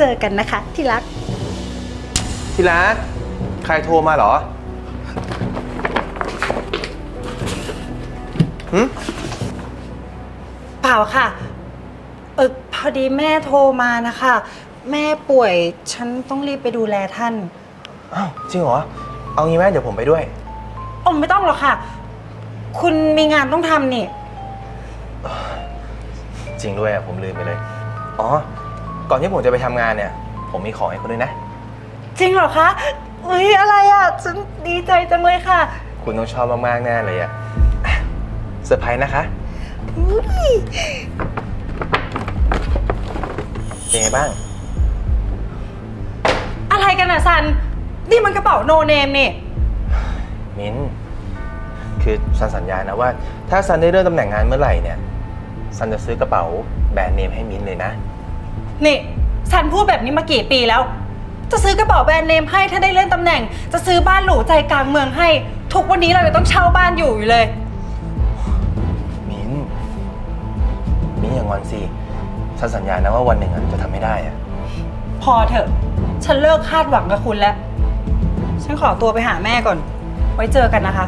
เจอกันนะคะ ที่รัก ที่รักใครโทรมาเหรอหึเปล่าค่ะ เออพอดีแม่โทรมานะคะ แม่ป่วยฉันต้องรีบไปดูแลท่านอ้าวจริงเหรอ เอางี้ไหมเดี๋ยวผมไปด้วยโอ้ไม่ต้องหรอกค่ะ คุณมีงานต้องทำนี่ จริงด้วยอะผมลืมไปเลย อ๋อ ก่อนที่ผมจะไปทำงานเนี่ย ผมมีของให้คุณด้วยนะ จริงเหรอคะอุ้ยอะไรอะฉันดีใจจังเลยค่ะ คุณต้องชอบมากๆแน่เลยอะอะเซอร์ไพรส์นะคะ อุ๊ยเป็นไงบ้าง อะไรกันอะซัน นี่มันกระเป๋าโนเนมนี่ มิ้นคือซันสัญญานะว่า ถ้าซันได้เลื่อนตำแหน่งงานเมื่อไหร่เนี่ยซันจะซื้อกระเป๋าแบรนด์เนมให้มิ้นเลยนะ นี่ซันพูดแบบนี้มากี่ปีแล้ว จะซื้อกระเป๋าแบรนด์เนมให้ถ้าได้เลื่อนตำแหน่ง จะซื้อบ้านหรูใจกลางเมืองให้ ทุกวันนี้เรายังต้องเช่าบ้านอยู่อยู่เลย มิ้นมิ้นอย่างอนสิซันสัญญานะว่าวันหนึ่งอะจะทำไม่ได้อะพอเถอะ ฉันเลิกคาดหวังกับคุณแล้ว ฉันขอตัวไปหาแม่ก่อน ไว้เจอกันนะคะ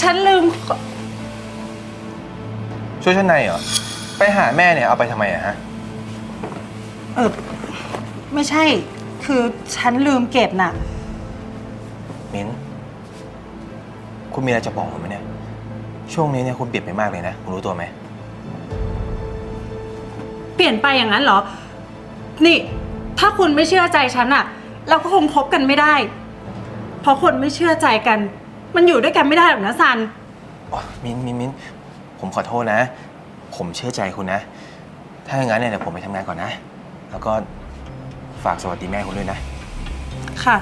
ฉันลืม ช่วยชั้นในเหรอ ไปหาแม่เนี่ยเอาไปทำไมอะฮะ เออ ไม่ใช่ คือฉันลืมเก็บน่ะ มิ้น คุณมีอะไรจะบอกผมไหมเนี่ย ช่วงนี้เนี่ยคุณเปลี่ยนไปมากเลยนะ คุณรู้ตัวไหม เปลี่ยนไปอย่างนั้นเหรอ นี่ ถ้าคุณไม่เชื่อใจฉันอะเราก็คงคบกันไม่ได้ เพราะคนไม่เชื่อใจกัน มันอยู่ด้วยกันไม่ได้หรอกนะซัน อ๋อมิ้นมิ้นมิ้นผมขอโทษนะ ผมเชื่อใจคุณนะ ถ้าอย่างนั้นเนี่ยเดี๋ยวผมไปทำงานก่อนนะ แล้วก็ฝากสวัสดีแม่คุณด้วยนะ ค่ะ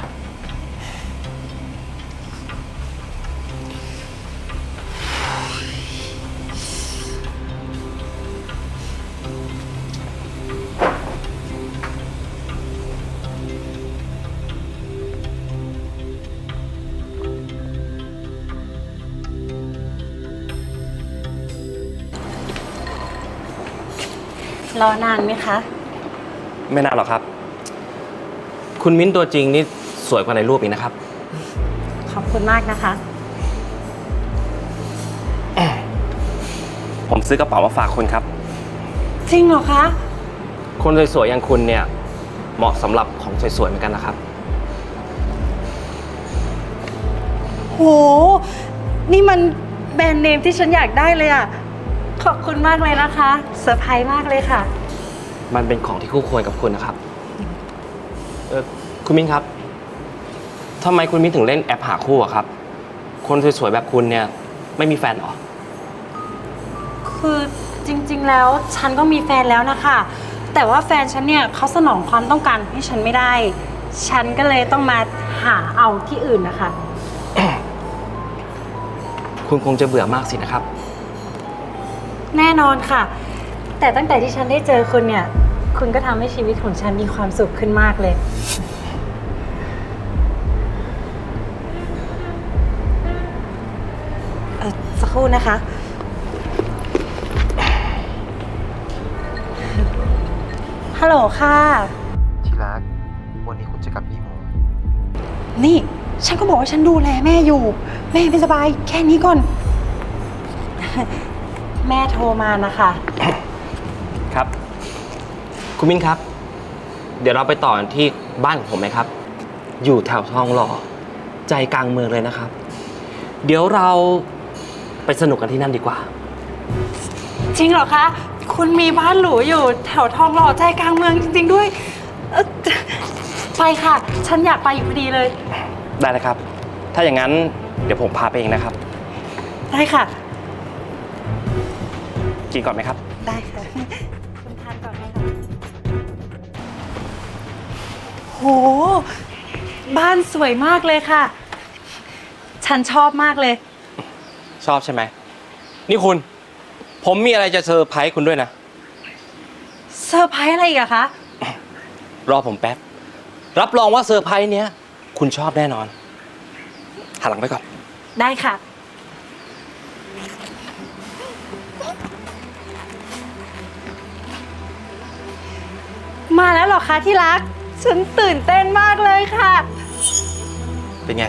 รอนานไหมคะ ไม่นานหรอกครับ คุณมิ้นตัวจริงนี่สวยกว่าในรูปอีกนะครับ ขอบคุณมากนะคะ ผมซื้อกระเป๋ามาฝากคุณครับ จริงเหรอคะ คนสวยๆอย่างคุณเนี่ยเหมาะสำหรับของสวยๆเหมือนกันนะครับ โห นี่มันแบรนด์เนมที่ฉันอยากได้เลยอะ ขอบคุณมากเลยนะคะเซอร์ไพรส์มากเลยค่ะ มันเป็นของที่คู่ควรกับคุณนะครับ เออคุณมิ้นครับทำไมคุณมิ้นถึงเล่นแอปหาคู่อะครับ คนสวยๆแบบคุณเนี่ยไม่มีแฟนเหรอ คือจริงๆแล้วฉันก็มีแฟนแล้วนะคะ แต่ว่าแฟนฉันเนี่ยเขาสนองความต้องการให้ฉันไม่ได้ ฉันก็เลยต้องมาหาเอาที่อื่นนะคะ คุณคงจะเบื่อมากสินะครับ แน่นอนค่ะ แต่ตั้งแต่ที่ฉันได้เจอคุณเนี่ย คุณก็ทำให้ชีวิตของฉันมีความสุขขึ้นมากเลย เออสักครู่นะคะ ฮัลโหลค่ะ ที่รัก วันนี้คุณจะกลับกี่โมงนี่ ฉันก็บอกว่าฉันดูแลแม่อยู่ แม่ไม่สบาย แค่นี้ก่อน แม่โทรมานะคะ ครับ คุณมิ้นครับ เดี๋ยวเราไปต่อกันที่บ้านของผมไหมครับ อยู่แถวทองหล่อใจกลางเมืองเลยนะครับ เดี๋ยวเราไปสนุกกันที่นั่นดีกว่า จริงเหรอคะ คุณมีบ้านหรูอยู่แถวทองหล่อใจกลางเมืองจริง ๆ ด้วยเอ่อไปค่ะ ฉันอยากไปอยู่พอดีเลย ได้เลยครับ ถ้าอย่างนั้นเดี๋ยวผมพาไปเองนะครับ ได้ค่ะ กินก่อนไหมครับ ได้ค่ะคุณทานก่อนไหมคะโห บ้านสวยมากเลยค่ะ ฉันชอบมากเลย ชอบใช่ไหม นี่คุณ ผมมีอะไรจะเซอร์ไพรส์คุณด้วยนะ เซอร์ไพรส์อะไรอีกอะคะ รอผมแป๊บ รับรองว่าเซอร์ไพรส์เนี้ย คุณชอบแน่นอนหันหลังไปก่อน ได้ค่ะ มาแล้วเหรอคะที่รัก ฉันตื่นเต้นมากเลยค่ะ เป็นไง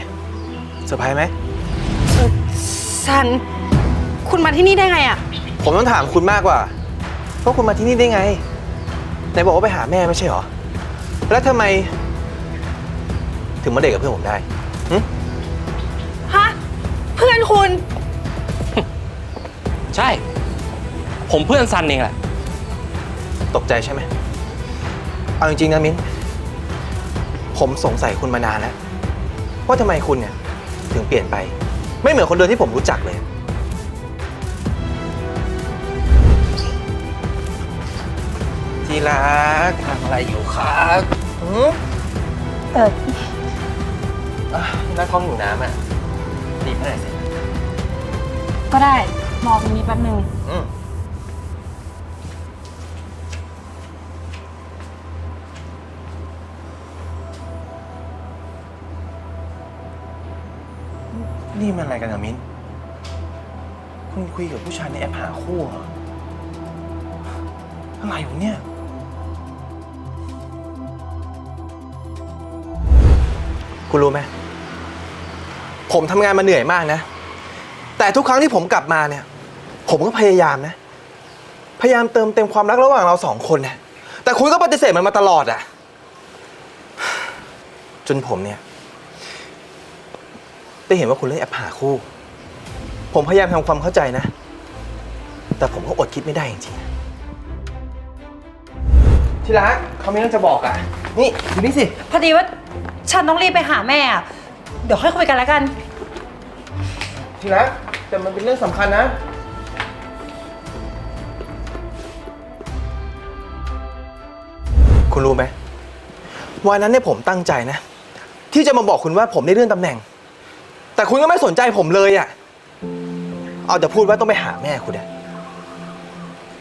เซอร์ไพรส์ไหม สัน คุณมาที่นี่ได้ไงอะผมต้องถามคุณมากกว่าว่าคุณมาที่นี่ได้ไงไหนบอกว่าไปหาแม่ไม่ใช่เหรอ แล้วทำไม ถึงมาเด็กกับเพื่อนผมได้หึฮะ เพื่อนคุณ ใช่ ผมเพื่อนซันเองแหละ ตกใจใช่ไหม เอาจริงๆนะมิ้น ผมสงสัยคุณมานานแล้วว่าทำไมคุณเนี่ยถึงเปลี่ยนไป ไม่เหมือนคนเดิมที่ผมรู้จักเลย ที่รักทำอะไรอยู่ครับหืมเอออะหน้าท้องอยู่น้ำอะดีบให้หน่อยสิก็ได้รอตรงนี้แป๊บนึง อืม นี่มันอะไรกันอะมิ้น คุณคุยกับผู้ชายในแอปหาคู่เหรอ อะไรอยู่เนี่ย คุณรู้ไหม ผมทำงานมาเหนื่อยมากนะ แต่ทุกครั้งที่ผมกลับมาเนี่ย ผมก็พยายามนะ พยายามเติมเต็มความรักระหว่างเราสองคนนะ แต่คุณก็ปฏิเสธมันมาตลอดอะจนผมเนี่ย ได้เห็นว่าคุณเล่นแอปหาคู่ ผมพยายามทำความเข้าใจนะ แต่ผมก็อดคิดไม่ได้จริงๆที่รักเขามีเรื่องจะบอกอะนี่ดูนี่สิ พอดีว่าฉันต้องรีบไปหาแม่อะเดี๋ยวค่อยคุยกันแล้วกัน ที่รักแต่มันเป็นเรื่องสำคัญนะ คุณรู้ไหมวันนั้นเนี่ยผมตั้งใจนะ ที่จะมาบอกคุณว่าผมได้เลื่อนตำแหน่ง แต่คุณก็ไม่สนใจผมเลยอะ่ะ เอาแต่พูดว่าต้องไปหาแม่คุณเนี่ย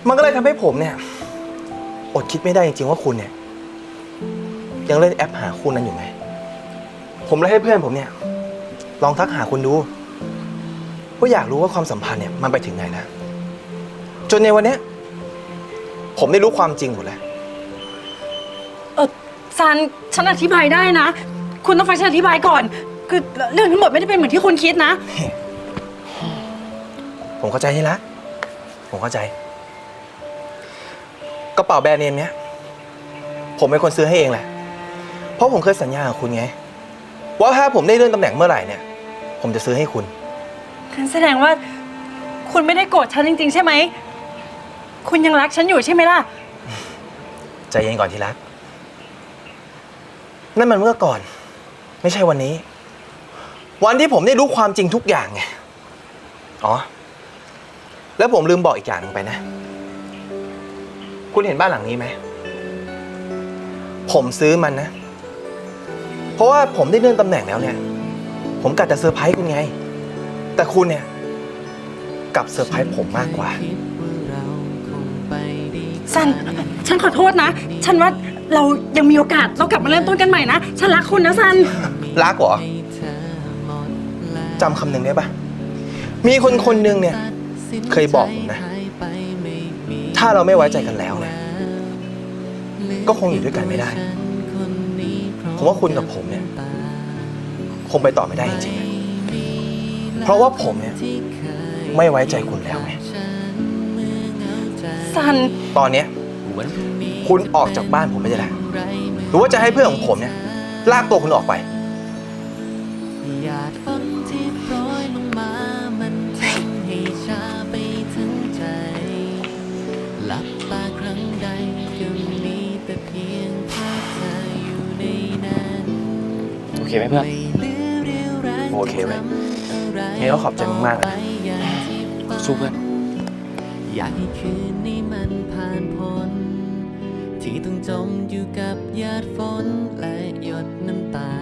มันก็เลยทำให้ผมเนี่ย อดคิดไม่ได้จริงๆว่าคุณเนี่ย ยังเล่นแอปหาคู่นั้นอยู่ไหม ผมเลยให้เพื่อนผมเนี่ย ลองทักหาคุณดูว่าอยากรู้ว่าความสัมพันธ์เนี่ยมันไปถึงไหนแล้วจนในวันเนี้ย ผมได้รู้ความจริงหมดแล้ว เออซันฉันอธิบายได้นะ คุณต้องฟังฉันอธิบายก่อน คือเรื่องทั้งหมดไม่ได้เป็นเหมือนที่คุณคิดนะ ผมเข้าใจที่รักผมเข้าใจ กระเป๋าแบรนด์เนมเนี้ย ผมเป็นคนซื้อให้เองแหละ เพราะผมเคยสัญญากับคุณไง ว่าถ้าผมได้เลื่อนตำแหน่งเมื่อไหร่เนี่ย ผมจะซื้อให้คุณ งั้นแสดงว่า คุณไม่ได้โกรธฉันจริง ๆ ใช่ไหม คุณยังรักฉันอยู่ใช่ไหมล่ะ ใจเย็นก่อนที่รัก นั่นมันเมื่อก่อน ไม่ใช่วันนี้ วันที่ผมได้รู้ความจริงทุกอย่างไง อ๋อ แล้วผมลืมบอกอีกอย่างหนึ่งไปนะ คุณเห็นบ้านหลังนี้ไหม ผมซื้อมันนะ เพราะว่าผมได้เลื่อนตำแหน่งแล้วเนี่ย ผมกะจะเซอร์ไพรส์คุณไง แต่คุณเนี่ยกลับเซอร์ไพรส์ผมมากกว่าซัน ฉันขอโทษนะ ฉันว่าเรายังมีโอกาสเรากลับมาเริ่มต้นกันใหม่นะ ฉันรักคุณนะซัน รักเหรอ จำคำหนึ่งได้ปะมีคนคนหนึ่งเนี่ย เคยบอกผมนะ ถ้าเราไม่ไว้ใจกันแล้วเนี่ยก็คงอยู่ด้วยกันไม่ได้ ผมว่าคุณกับผมเนี่ย คงไปต่อไม่ได้จริงๆ เพราะว่าผมเนี่ย ไม่ไว้ใจคุณแล้วไงซัน ตอนเนี้ยคุณออกจากบ้านผมไปได้แล้วหรือว่าจะให้เพื่อนของผมเนี่ย ลากตัวคุณออกไปหยาดฝนที่โป เคไหมเพื่อนโอเคไหมยงั้นก็ขอบใจมึงมากเลยสู้เพื่อนอยากให้คืนนี้มันผ่านพ้นที่ต้องจมอยู่กับยาดฝนและหยดน้ำตา